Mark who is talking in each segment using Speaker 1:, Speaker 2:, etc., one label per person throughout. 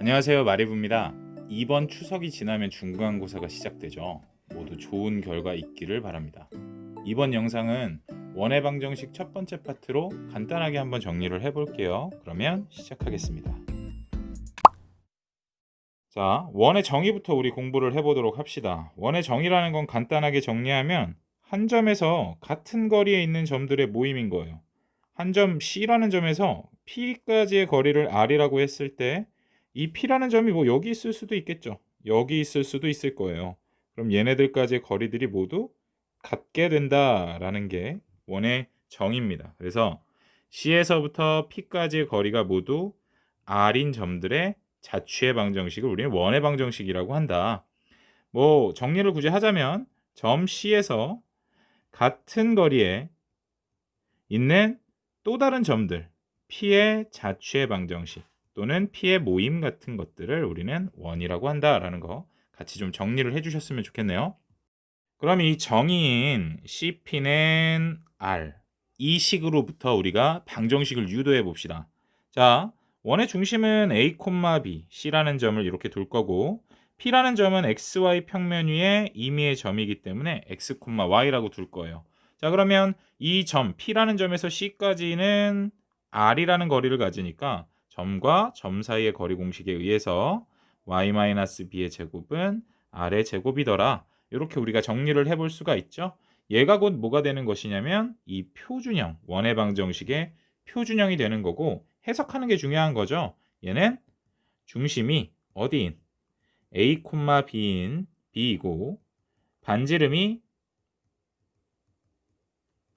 Speaker 1: 안녕하세요 마리부입니다. 이번 추석이 지나면 중간고사가 시작되죠. 모두 좋은 결과 있기를 바랍니다. 이번 영상은 원의 방정식 첫 번째 파트로 간단하게 한번 정리를 해볼게요. 그러면 시작하겠습니다. 자, 원의 정의부터 우리 공부를 해보도록 합시다. 원의 정의라는 건 간단하게 정리하면 한 점에서 같은 거리에 있는 점들의 모임인 거예요. 한 점 C라는 점에서 P까지의 거리를 R이라고 했을 때 이 P라는 점이 뭐 여기 있을 수도 있겠죠. 여기 있을 수도 있을 거예요. 그럼 얘네들까지의 거리들이 모두 같게 된다라는 게 원의 정의입니다. 그래서 C에서부터 P까지의 거리가 모두 R인 점들의 자취의 방정식을 우리는 원의 방정식이라고 한다. 뭐 정리를 굳이 하자면 점 C에서 같은 거리에 있는 또 다른 점들 P의 자취의 방정식 또는 P의 모임 같은 것들을 우리는 원이라고 한다라는 거 같이 좀 정리를 해주셨으면 좋겠네요. 그럼 이 정의인 CP는 R 이 식으로부터 우리가 방정식을 유도해 봅시다. 자, 원의 중심은 A, B, C라는 점을 이렇게 둘 거고 P라는 점은 XY 평면 위에 임의의 점이기 때문에 X, Y라고 둘 거예요. 자, 그러면 이 점 P라는 점에서 C까지는 R이라는 거리를 가지니까 점과 점 사이의 거리 공식에 의해서 y-b의 제곱은 r의 제곱이더라. 이렇게 우리가 정리를 해볼 수가 있죠. 얘가 곧 뭐가 되는 것이냐면 이 표준형, 원의 방정식의 표준형이 되는 거고 해석하는 게 중요한 거죠. 얘는 중심이 어디인 a, b인 b이고 반지름이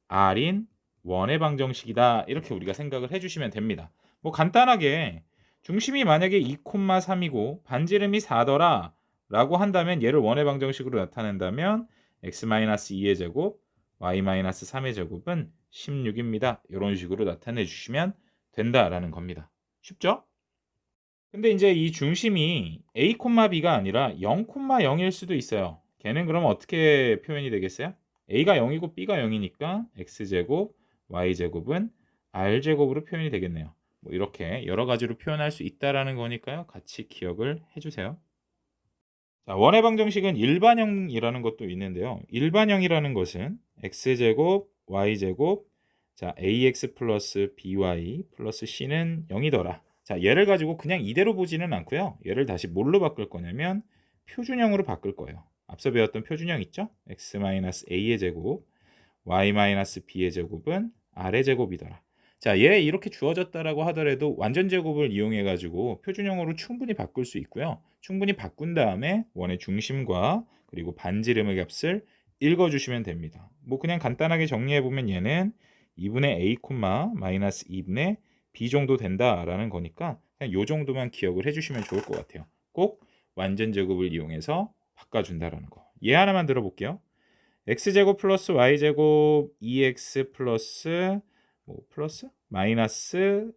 Speaker 1: r인 원의 방정식이다. 이렇게 우리가 생각을 해주시면 됩니다. 뭐 간단하게 중심이 만약에 2,3이고 반지름이 4더라 라고 한다면 얘를 원의 방정식으로 나타낸다면 x-2의 제곱, y-3의 제곱은 16입니다. 이런 식으로 나타내 주시면 된다라는 겁니다. 쉽죠? 근데 이제 이 중심이 a, b가 아니라 0,0일 수도 있어요. 걔는 그럼 어떻게 표현이 되겠어요? a가 0이고 b가 0이니까 x제곱, y제곱은 r제곱으로 표현이 되겠네요. 뭐 이렇게 여러 가지로 표현할 수 있다라는 거니까요. 같이 기억을 해주세요. 자, 원의 방정식은 일반형이라는 것도 있는데요. 일반형이라는 것은 x제곱, y제곱, 자 ax 플러스 by 플러스 c는 0이더라. 자 얘를 가지고 그냥 이대로 보지는 않고요. 얘를 다시 뭘로 바꿀 거냐면 표준형으로 바꿀 거예요. 앞서 배웠던 표준형 있죠? x-a의 제곱, y-b의 제곱은 r의 제곱이더라. 자, 얘 이렇게 주어졌다라고 하더라도 완전 제곱을 이용해 가지고 표준형으로 충분히 바꿀 수 있고요. 충분히 바꾼 다음에 원의 중심과 그리고 반지름의 값을 읽어 주시면 됩니다. 뭐 그냥 간단하게 정리해 보면 얘는 2분의 a, 마이너스 2분의 b 정도 된다라는 거니까 그냥 요 정도만 기억을 해 주시면 좋을 것 같아요. 꼭 완전 제곱을 이용해서 바꿔 준다라는 거. 얘 하나만 들어 볼게요. x제곱 플러스 y제곱 2x 플러스 뭐 플러스 마이너스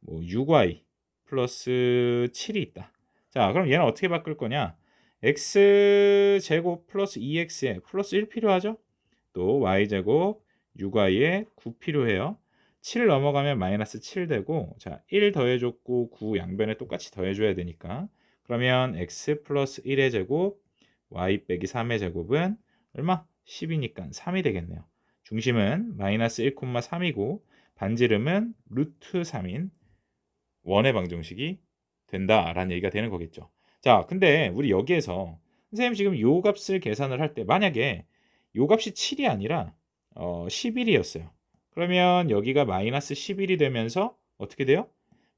Speaker 1: 뭐 6y 플러스 7이 있다. 자, 그럼 얘는 어떻게 바꿀 거냐? x 제곱 플러스 2x에 플러스 1 필요하죠? 또 y 제곱 6y에 9 필요해요. 7 넘어가면 마이너스 7 되고 자, 1 더해줬고 9 양변에 똑같이 더해줘야 되니까 그러면 x 플러스 1의 제곱 y 빼기 3의 제곱은 얼마? 10이니까 3이 되겠네요. 중심은 마이너스 1,3이고 반지름은 루트 3인 원의 방정식이 된다라는 얘기가 되는 거겠죠. 자, 근데 우리 여기에서 선생님 지금 요 값을 계산을 할 때 만약에 요 값이 7이 아니라 어, 11이었어요. 그러면 여기가 마이너스 11이 되면서 어떻게 돼요?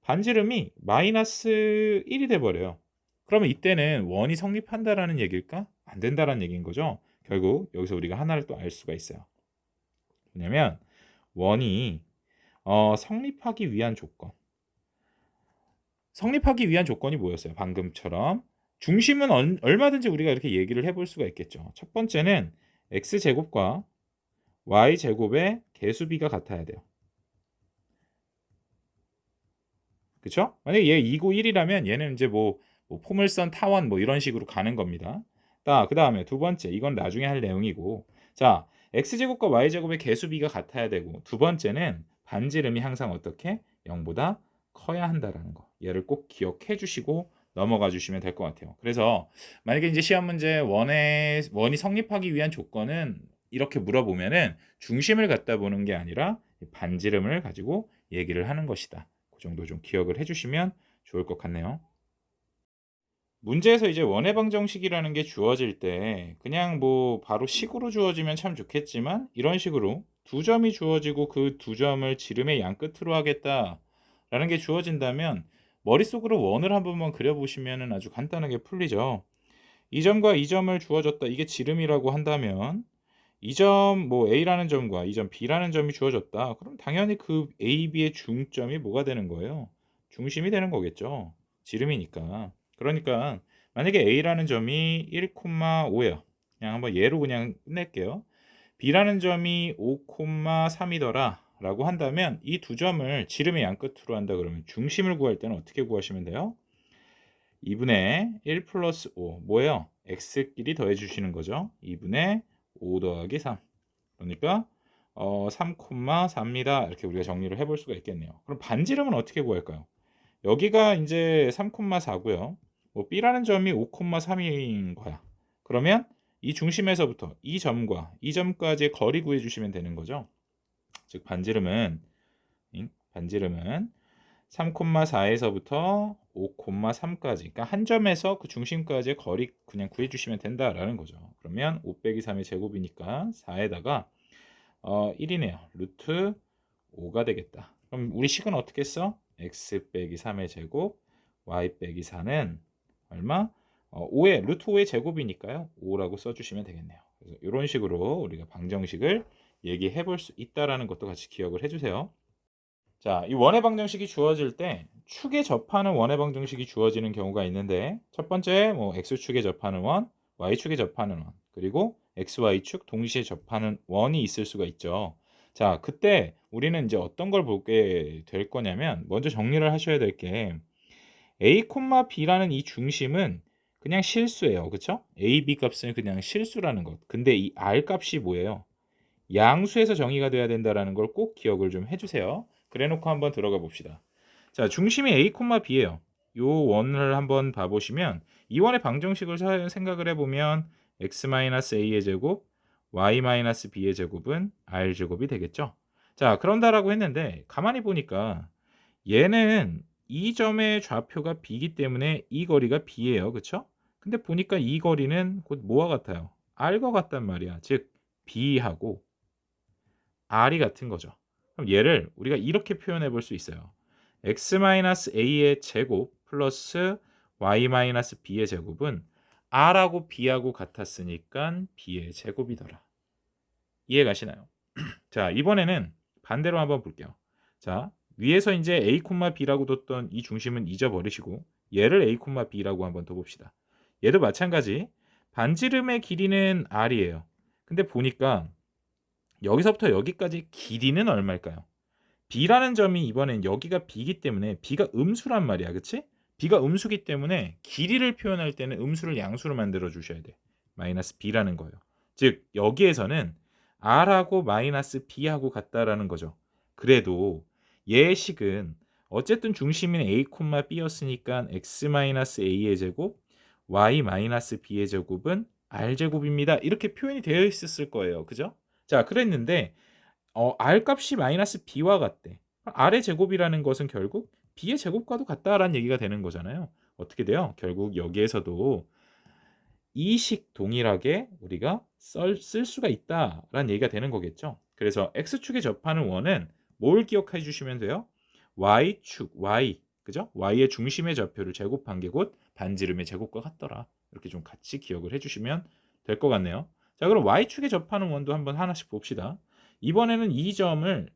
Speaker 1: 반지름이 마이너스 1이 돼버려요. 그러면 이때는 원이 성립한다라는 얘기일까? 안 된다라는 얘기인 거죠. 결국 여기서 우리가 하나를 또 알 수가 있어요. 뭐냐면 원이 어, 성립하기 위한 조건. 성립하기 위한 조건이 뭐였어요? 방금처럼 중심은 얼, 얼마든지 우리가 이렇게 얘기를 해볼 수가 있겠죠. 첫 번째는 x 제곱과 y 제곱의 개수비가 같아야 돼요. 그쵸? 만약에 얘 2고 1이라면 얘는 이제 뭐, 뭐 포물선 타원 뭐 이런 식으로 가는 겁니다. 자, 그 다음에 두 번째 이건 나중에 할 내용이고 자 x제곱과 y제곱의 개수비가 같아야 되고 두 번째는 반지름이 항상 어떻게 0보다 커야 한다라는 거. 얘를 꼭 기억해 주시고 넘어가 주시면 될 것 같아요. 그래서 만약에 이제 시험 문제 원에 원이 성립하기 위한 조건은 이렇게 물어보면은 중심을 갖다 보는 게 아니라 반지름을 가지고 얘기를 하는 것이다. 그 정도 좀 기억을 해주시면 좋을 것 같네요. 문제에서 이제 원의 방정식이라는 게 주어질 때 그냥 뭐 바로 식으로 주어지면 참 좋겠지만 이런 식으로 두 점이 주어지고 그 두 점을 지름의 양 끝으로 하겠다라는 게 주어진다면 머릿속으로 원을 한 번만 그려보시면 아주 간단하게 풀리죠. 이 점과 이 점을 주어졌다. 이게 지름이라고 한다면 이 점 뭐 A라는 점과 이 점 B라는 점이 주어졌다. 그럼 당연히 그 A, B의 중점이 뭐가 되는 거예요? 중심이 되는 거겠죠. 지름이니까. 그러니까 만약에 A라는 점이 1,5예요. 그냥 한번 예로 그냥 끝낼게요. B라는 점이 5,3이더라 라고 한다면 이 두 점을 지름의 양 끝으로 한다 그러면 중심을 구할 때는 어떻게 구하시면 돼요? 2분의 1 플러스 5 뭐예요? x끼리 더해 주시는 거죠. 2분의 5 더하기 3 그러니까 어, 3,4입니다. 이렇게 우리가 정리를 해볼 수가 있겠네요. 그럼 반지름은 어떻게 구할까요? 여기가 이제 3,4고요. 뭐 B라는 점이 5,3인 거야. 그러면 이 중심에서부터 이 점과 이 점까지의 거리 구해 주시면 되는 거죠. 즉 반지름은 반지름은 3,4에서부터 5,3까지 그러니까 한 점에서 그 중심까지의 거리 그냥 구해 주시면 된다라는 거죠. 그러면 5 빼기 3의 제곱이니까 4에다가 어, 1이네요. 루트 5가 되겠다. 그럼 우리 식은 어떻게 써? x 빼기 3의 제곱 y 빼기 4는 얼마? 어, 5의 루트 5의 제곱이니까요. 5라고 써주시면 되겠네요. 그래서 이런 식으로 우리가 방정식을 얘기해 볼 수 있다라는 것도 같이 기억을 해주세요. 자, 이 원의 방정식이 주어질 때 축에 접하는 원의 방정식이 주어지는 경우가 있는데 첫 번째 뭐 x축에 접하는 원, y축에 접하는 원, 그리고 xy축 동시에 접하는 원이 있을 수가 있죠. 자, 그때 우리는 이제 어떤 걸 보게 될 거냐면 먼저 정리를 하셔야 될 게 a, b라는 이 중심은 그냥 실수예요. 그쵸? a, b 값은 그냥 실수라는 것. 근데 이 r 값이 뭐예요? 양수에서 정의가 돼야 된다는 걸 꼭 기억을 좀 해주세요. 그래 놓고 한번 들어가 봅시다. 자, 중심이 a, b예요. 요 원을 한번 봐보시면 이 원의 방정식을 생각을 해보면 x-a의 제곱, y-b의 제곱은 r제곱이 되겠죠. 자, 그런다라고 했는데 가만히 보니까 얘는 이 점의 좌표가 b이기 때문에 이 거리가 b예요. 그쵸? 근데 보니까 이 거리는 곧 뭐와 같아요? r과 같단 말이야. 즉 b하고 r이 같은 거죠. 그럼 얘를 우리가 이렇게 표현해 볼 수 있어요. x-a의 제곱 플러스 y-b의 제곱은 r하고 b하고 같았으니까 b의 제곱이더라. 이해 가시나요? 자, 이번에는 반대로 한번 볼게요. 자, 위에서 이제 a, b라고 뒀던 이 중심은 잊어버리시고 얘를 a, b라고 한번 더 봅시다. 얘도 마찬가지. 반지름의 길이는 r이에요. 근데 보니까 여기서부터 여기까지 길이는 얼마일까요? b라는 점이 이번엔 여기가 b이기 때문에 b가 음수란 말이야. 그치? b가 음수기 때문에 길이를 표현할 때는 음수를 양수로 만들어 주셔야 돼. 마이너스 b라는 거예요. 즉 여기에서는 r하고 마이너스 b하고 같다라는 거죠. 그래도 예식은 어쨌든 중심인 a, b였으니까 x-a의 제곱, y-b의 제곱은 r제곱입니다. 이렇게 표현이 되어 있었을 거예요. 그죠? 자, 그랬는데 어, r 값이 마이너스 b와 같대. r의 제곱이라는 것은 결국 b의 제곱과도 같다라는 얘기가 되는 거잖아요. 어떻게 돼요? 결국 여기에서도 이식 동일하게 우리가 쓸, 쓸 수가 있다라는 얘기가 되는 거겠죠. 그래서 x축에 접하는 원은 뭘 기억해 주시면 돼요? y축, y, 그죠? y의 중심의 좌표를 제곱한 게 곧 반지름의 제곱과 같더라. 이렇게 좀 같이 기억을 해주시면 될 것 같네요. 자, 그럼 y축에 접하는 원도 한번 하나씩 봅시다. 이번에는 이 점을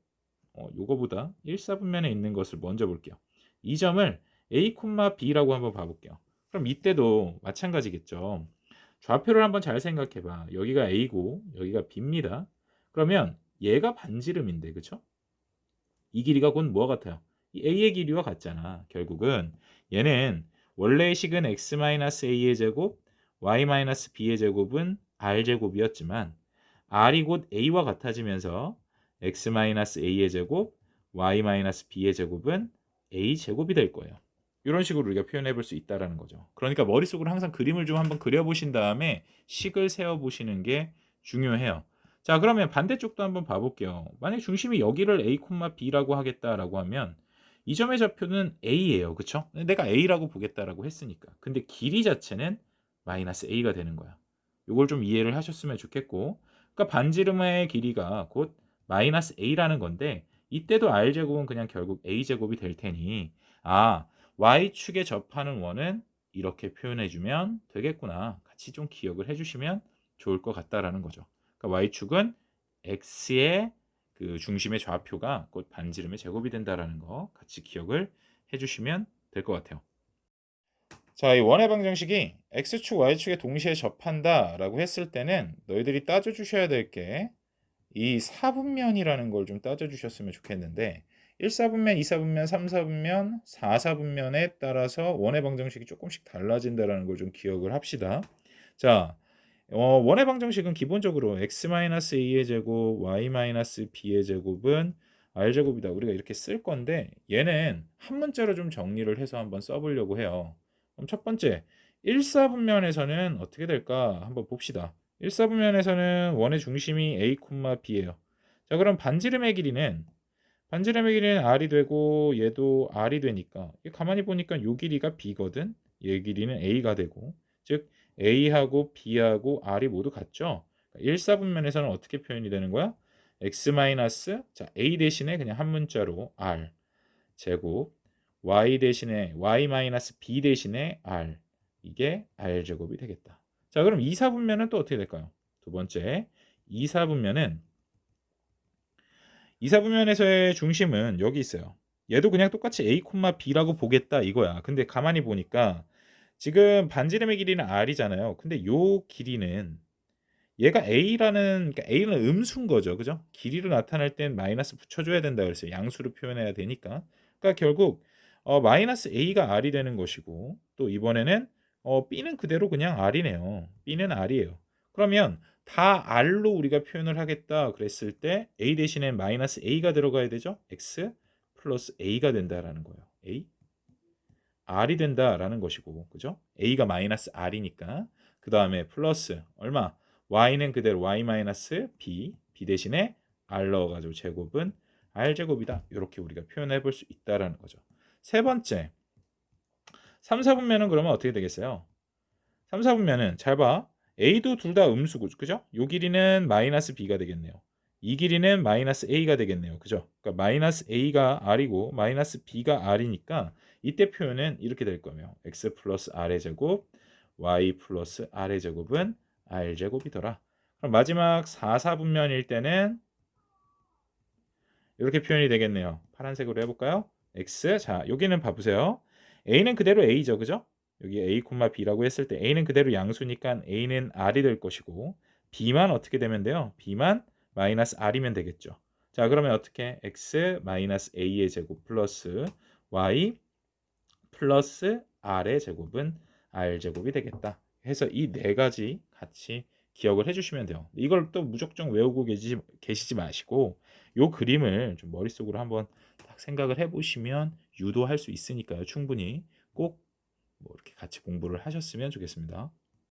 Speaker 1: 어, 요거보다 1, 4분면에 있는 것을 먼저 볼게요. 이 점을 a, b라고 한번 봐볼게요. 그럼 이때도 마찬가지겠죠. 좌표를 한번 잘 생각해 봐. 여기가 a고 여기가 b입니다. 그러면 얘가 반지름인데 그쵸? 이 길이가 곧 뭐와 같아요? 이 a의 길이와 같잖아. 결국은 얘는 원래의 식은 x-a의 제곱, y-b의 제곱은 r제곱이었지만 r이 곧 a와 같아지면서 x-a의 제곱, y-b의 제곱은 a제곱이 될 거예요. 이런 식으로 우리가 표현해 볼 수 있다라는 거죠. 그러니까 머릿속으로 항상 그림을 좀 한번 그려 보신 다음에 식을 세워 보시는 게 중요해요. 자, 그러면 반대쪽도 한번 봐 볼게요. 만약 중심이 여기를 a, b라고 하겠다라고 하면 이 점의 좌표는 a예요. 그쵸? 내가 a라고 보겠다라고 했으니까. 근데 길이 자체는 마이너스 a가 되는 거야. 이걸 좀 이해를 하셨으면 좋겠고 그러니까 반지름의 길이가 곧 마이너스 a라는 건데 이때도 r제곱은 그냥 결국 a제곱이 될 테니 아 y축에 접하는 원은 이렇게 표현해주면 되겠구나. 같이 좀 기억을 해주시면 좋을 것 같다라는 거죠. 그러니까 y축은 x의 그 중심의 좌표가 곧 반지름의 제곱이 된다라는 거 같이 기억을 해주시면 될 것 같아요. 자, 이 원의 방정식이 x축, y축에 동시에 접한다라고 했을 때는 너희들이 따져주셔야 될 게 이 사분면이라는 걸 좀 따져주셨으면 좋겠는데 1사분면, 2사분면, 3사분면, 4사분면에 따라서 원의 방정식이 조금씩 달라진다는 걸 좀 기억을 합시다. 자, 어, 원의 방정식은 기본적으로 x-a의 제곱, y-b의 제곱은 r제곱이다. 우리가 이렇게 쓸 건데 얘는 한 문자로 좀 정리를 해서 한번 써보려고 해요. 그럼 첫 번째, 1사분면에서는 어떻게 될까 한번 봅시다. 1사분면에서는 원의 중심이 a, b예요. 자, 그럼 반지름의 길이는 반지름의 길이는 r이 되고 얘도 r이 되니까 가만히 보니까 요 길이가 b거든. 얘 길이는 a가 되고 즉 a하고 b하고 r이 모두 같죠. 1사분면에서는 어떻게 표현이 되는 거야? x 마이너스 자 a 대신에 그냥 한 문자로 r 제곱 y 대신에 y 마이너스 b 대신에 r 이게 r 제곱이 되겠다. 자 그럼 2사분면은 또 어떻게 될까요? 두 번째 2사분면은 2사분면에서의 중심은 여기 있어요. 얘도 그냥 똑같이 a, b라고 보겠다 이거야. 근데 가만히 보니까 지금 반지름의 길이는 r이잖아요. 근데 요 길이는 얘가 a라는 그러니까 a는 음수인 거죠. 그죠? 길이로 나타낼 땐 마이너스 붙여줘야 된다 그랬어요. 양수로 표현해야 되니까. 그러니까 결국 어, 마이너스 a가 r이 되는 것이고 또 이번에는 어, b는 그대로 그냥 r이네요. b는 r이에요. 그러면 다 r로 우리가 표현을 하겠다 그랬을 때 a 대신에 마이너스 a가 들어가야 되죠. x 플러스 a가 된다라는 거예요. a r이 된다라는 것이고 그죠? a가 마이너스 r이니까 그 다음에 플러스 얼마? y는 그대로 y 마이너스 b b 대신에 r 넣어가지고 제곱은 r 제곱이다. 이렇게 우리가 표현해 볼 수 있다라는 거죠. 세 번째 3, 4분면은 그러면 어떻게 되겠어요? 3, 4분면은 잘 봐. a도 둘 다 음수고 그죠? 요 길이는 마이너스 b가 되겠네요. 이 길이는 마이너스 a가 되겠네요. 그죠? 그러니까 마이너스 a가 r이고 마이너스 b가 r이니까 이때 표현은 이렇게 될 거며 x 플러스 r의 제곱 y 플러스 r의 제곱은 r 제곱이더라. 그럼 마지막 4, 4분면일 때는 이렇게 표현이 되겠네요. 파란색으로 해볼까요? x 자 여기는 봐보세요. a는 그대로 a죠, 그죠? 여기 a, b라고 했을 때 a는 그대로 양수니까 a는 r이 될 것이고 b만 어떻게 되면 돼요? b만 마이너스 r이면 되겠죠. 자 그러면 어떻게 x 마이너스 a의 제곱 플러스 y 플러스 r의 제곱은 r 제곱이 되겠다. 해서 이 네 가지 같이 기억을 해주시면 돼요. 이걸 또 무작정 외우고 계시, 계시지 마시고 요 그림을 좀 머릿속으로 한번 딱 생각을 해보시면 유도할 수 있으니까요. 충분히 꼭 뭐 이렇게 같이 공부를 하셨으면 좋겠습니다.